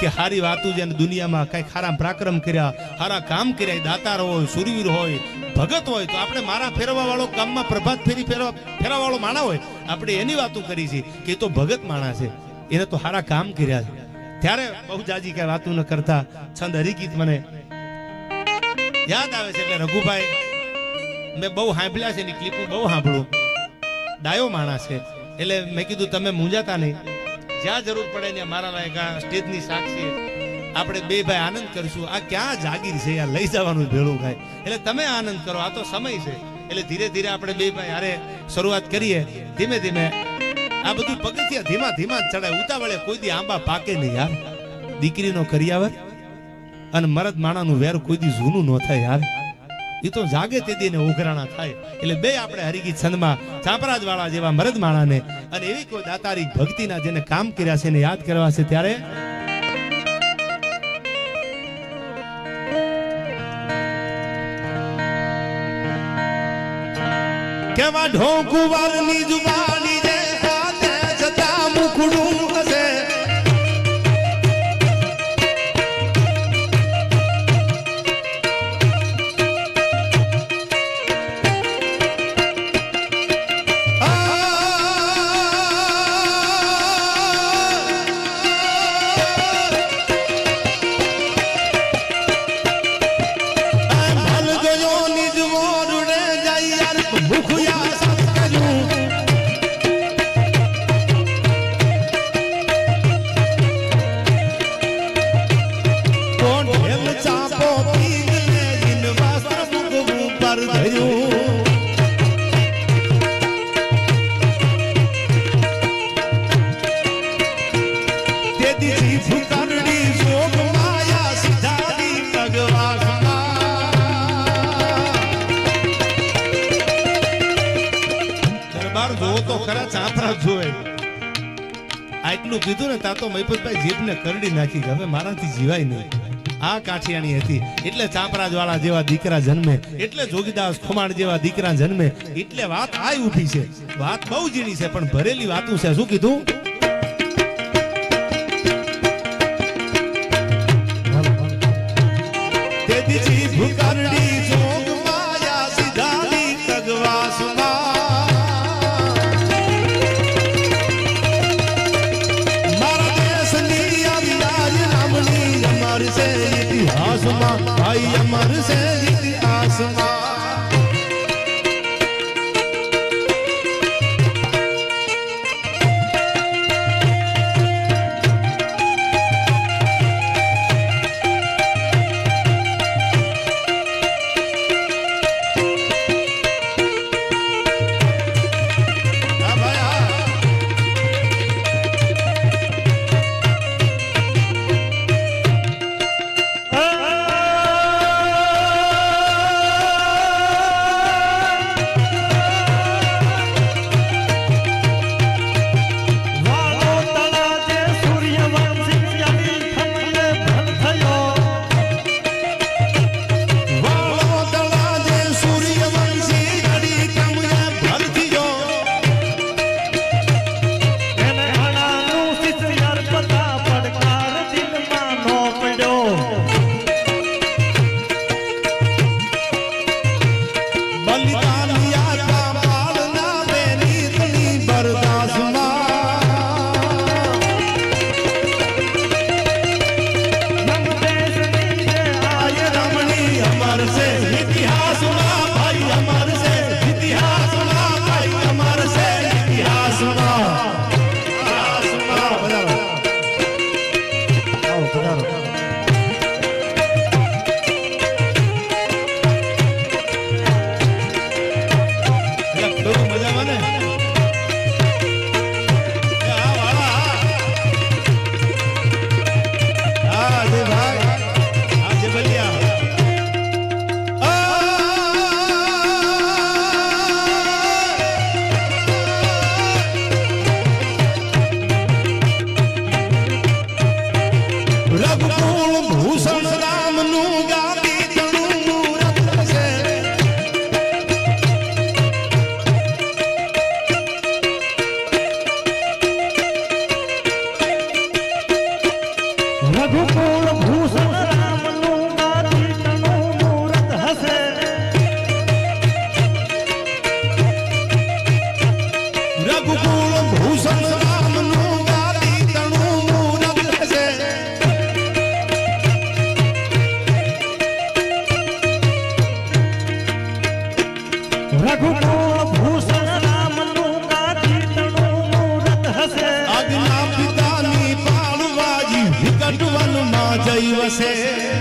કે હારી વાતું જેને દુનિયામાં કઈ ખારા પરાક્રમ કર્યા, હારા કામ કર્યા દાતાર હોય, સુરવીર હોય, ભગત હોય, તો આપણે મારા ફેરવા વાળો ગામમાં પ્રભાત ફેરી ફેરવા ફેરવા વાળો માણા હોય. આપણે એની વાતો કરી છે કે તો ભગત માણા છે. એને તો હારા કામ કર્યા છે. ત્યારે બહુ જાજી કઈ વાતું ન કરતા. છંદ હરિગીત મને યાદ આવે છે એટલે રઘુભાઈ, મેં બહુ સાંભળ્યા છે એની ક્લિપો બહુ સાંભળું. ડાયો માણસ છે. એટલે મેં કીધું, તમે મૂંઝાતા નહીં. જ્યાં જરૂર પડે ને મારા લાયક આ સ્ટેજની સાક્ષી આપણે બે ભાઈ આનંદ કરીશું. આ ક્યાં જાગીર છે? આ લઈ જવાનું ભેળું થાય એટલે તમે આનંદ કરો. આ તો સમય છે. એટલે ધીરે ધીરે આપણે બે ભાઈ હારે શરૂઆત કરીએ. ધીમે ધીમે આ બધું પગથિયા ધીમા ધીમા ચડાય. ઉતાવળે કોઈ દી આંબા પાકે નહીં યાર. દીકરીનો કરિયાવર અને મરદ માણાનું વેર કોઈ દી જૂનું ન થાય યાર. તો જાગે તે દીને ઉઘરાણા થાય. એટલે બે આપણે હરિગીત છંદમાં ચાપરાજ વાળા જેવા મરદ માણાને અને એવી કોઈ દાતારી ભક્તિના જેને કામ કર્યા છે એને યાદ કરવા છે ત્યારે કેવા ઢોકુવારની જુબાની નાખી મારાથી જીવાય નહીં. આ કાઠિયાણી હતી એટલે ચાપરાજ વાળા જેવા દીકરા જન્મે. એટલે જોગીદાસ ખોમાણ જેવા દીકરા જન્મે. એટલે વાત આય ઉઠી છે. વાત બહુ ઝીણી છે, પણ ભરેલી વાતું છે. શું કીધું? mais uma જઈ વસે.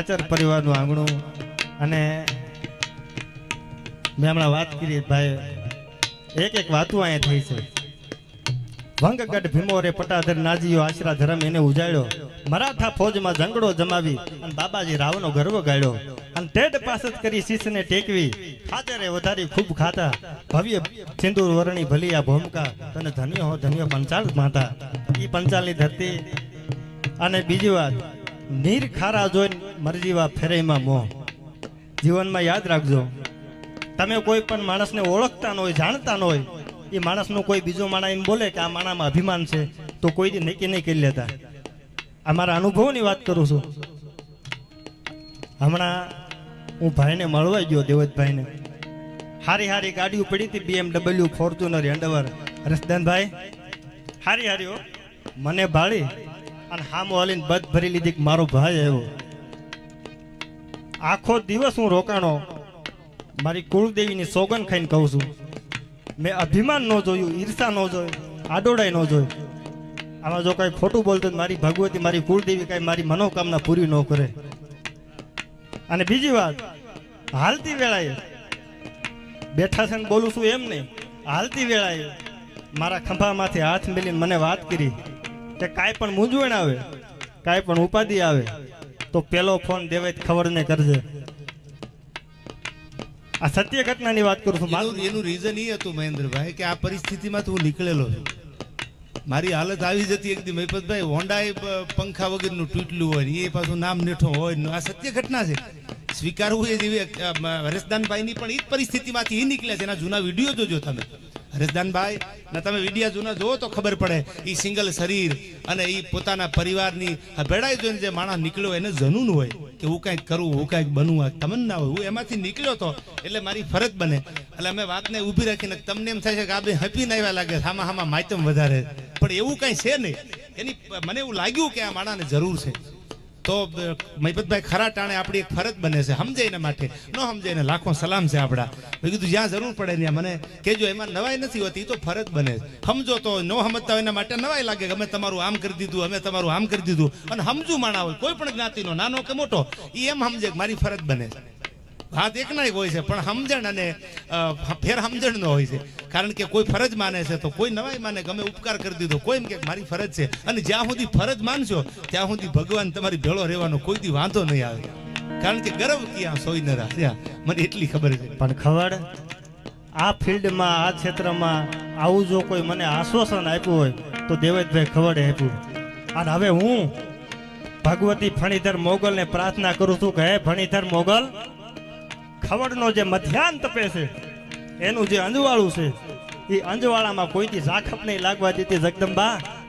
ઠાચર પરિવારનું આંગણું અને મેં હમણાં વાત કરી ભાઈ એક એક વાતું અહીંયા થઈ છે. ભંગગઢ ભીમોરે પટાધર નાજીઓ આશરા ધરમ એને ઉજાડ્યો મરાઠા ફોજમાં ઝંગડો જમાવી અને બાબાજી રાવનો ગર્વ ગાળ્યો. અને ટેડ પાસ કરી શીશને ટેકવી. ખાતરે વધારી ખૂબ ખાતા. ભવ્ય સિંદૂર વરણી ભલી આ ભૂમકા. તને ધન્ય હો, ધન્ય પંચાલ માતા. એ પંચાલની ધરતી. અને બીજી વાત, નીર ખારા જોઈને મરજીવા ફેરેમાં મોહ જીવનમાં યાદ રાખજો. તમે કોઈ પણ માણસને ઓળખતા ન હોય, જાણતા ન હોય, એ માણસનો કોઈ બીજો માણસ એમ બોલે કે આ માણામાં અભિમાન છે, તો કોઈ નક્કી નહીં કરી લેતા. આ મારા અનુભવની વાત કરું છું. હમણાં હું ભાઈને મળવા ગયો દેવતભાઈને હારી હારી ગાડીઓ પડી હતી બીએમડબલ્યુ ફોર્ચ્યુનર એન્ડવર રસદાનભાઈ હારી હારી મને ભાળી અને હામો હાલીને બધ ભરી લીધી કે મારો ભાઈ આવ્યો. આખો દિવસ હું રોકાણો, મારી કુળદેવીની સોગન ખાઈને કહું છું. મેં અભિમાન ન જોયું, ઈર્ષા ન જોયું આડોડાઈ ન જોયું આમાં જો કાંઈ ખોટું બોલતો મારી ભગવતી, મારી કુળદેવી કાંઈ મારી મનોકામના પૂરી ન કરે. અને બીજી વાત, હાલતી વેળાએ બેઠા છે બોલું છું એમ નહીં, હાલતી વેળાએ મારા ખંભામાંથી હાથ મેલીને મને વાત કરી કે કાંઈ પણ મૂંઝવણ આવે, કાંઈ પણ ઉપાધિ આવે તો પેલો ફોન દેવાય ખબર ને કરજે. આ સત્ય ઘટનાની વાત કરું છું મારું એનું રીઝન એ હતું મહેન્દ્રભાઈ કે આ પરિસ્થિતિમાં હું નીકળેલો છું. મારી હાલત આવી જતી એક દી મહિપતભાઈ હોન્ડા પંખા વગરનું તૂટલું હોય એ પાછું નામ નેઠો હોય આ સત્ય ઘટના છે. સ્વીકારવું એ જેવી હરેશદાનભાઈની પણ એ જ પરિસ્થિતિમાંથી એ નીકળ્યા છે. એના જૂના વીડિયો જોજો તમે. હરેશદાનભાઈ ને તમે વિડિયા જૂના જોવો તો ખબર પડે એ સિંગલ શરીર અને એ પોતાના પરિવારની ભેડાઈ જોઈને જે માણસ નીકળ્યો એને જનૂન હોય કે હું કાંઈક કરું, હું કાંઈક બનવું આ તમન્ના હોય, હું એમાંથી નીકળ્યો તો એટલે મારી ફરજ બને. એટલે અમે વાતને ઊભી રાખીને તમને એમ થાય છે કે આ બે હપીને આવ્યા લાગે સામા આમાં માયતમ વધારે. પણ એવું કાંઈ છે નહીં. એની મને એવું લાગ્યું કે આ માણાને જરૂર છે. તો મહિપતભાઈ ખરા ટાણે આપણી એક ફરજ બને છે સમજે એના માટે. ન સમજે એને લાખો સલામ છે આપણા. મેં કીધું, જ્યાં જરૂર પડે ત્યાં. મને કેજો એમાં નવાઈ નથી હોતી તો ફરજ બને સમજો તો, ન સમજતા હોય એના માટે નવાઈ લાગે કે અમે તમારું આમ કરી દીધું, અમે તમારું આમ કરી દીધું. અને સમજુ માણા હોય, કોઈ પણ જ્ઞાતિનો, નાનો કે મોટો એ એમ સમજે મારી ફરજ બને છે. વાત એકના એક હોય છે, પણ સમજણ અને ફેર સમજણ નો હોય છે. કારણ કે કોઈ ફરજ માને છે તો કોઈ નવાઈ માને, ગમે ઉપકાર કરી દીધો, કોઈ કે મારી ફરજ છે. અને જ્યાં સુધી ફરજ માનશો, ત્યાં સુધી ભગવાન તમારી ભેળો રહેવાનો કોઈ દી વાંધો નહીં આવે. કારણ કે ગર્વ ક્યાં સોઈ ન રાખ્યા મને એટલી ખબર છે. પણ ખબર, આ ફિલ્ડમાં, આ ક્ષેત્રમાં આવું જો કોઈ મને આશ્વાસન આપ્યું હોય, તો દેવેશભાઈ ખવડે આપ્યું. અને હવે હું ભગવતી ફણીધર મોગલને પ્રાર્થના કરું છું કે, હે ફણીધર મોગલ ખવડનો જે મધ્યાન તપે છે એનું જે અંજવાળું છે, એ અંજવાળામાં કોઈથી ઝાખપ નહીં લાગવા દેતી જગદંબા.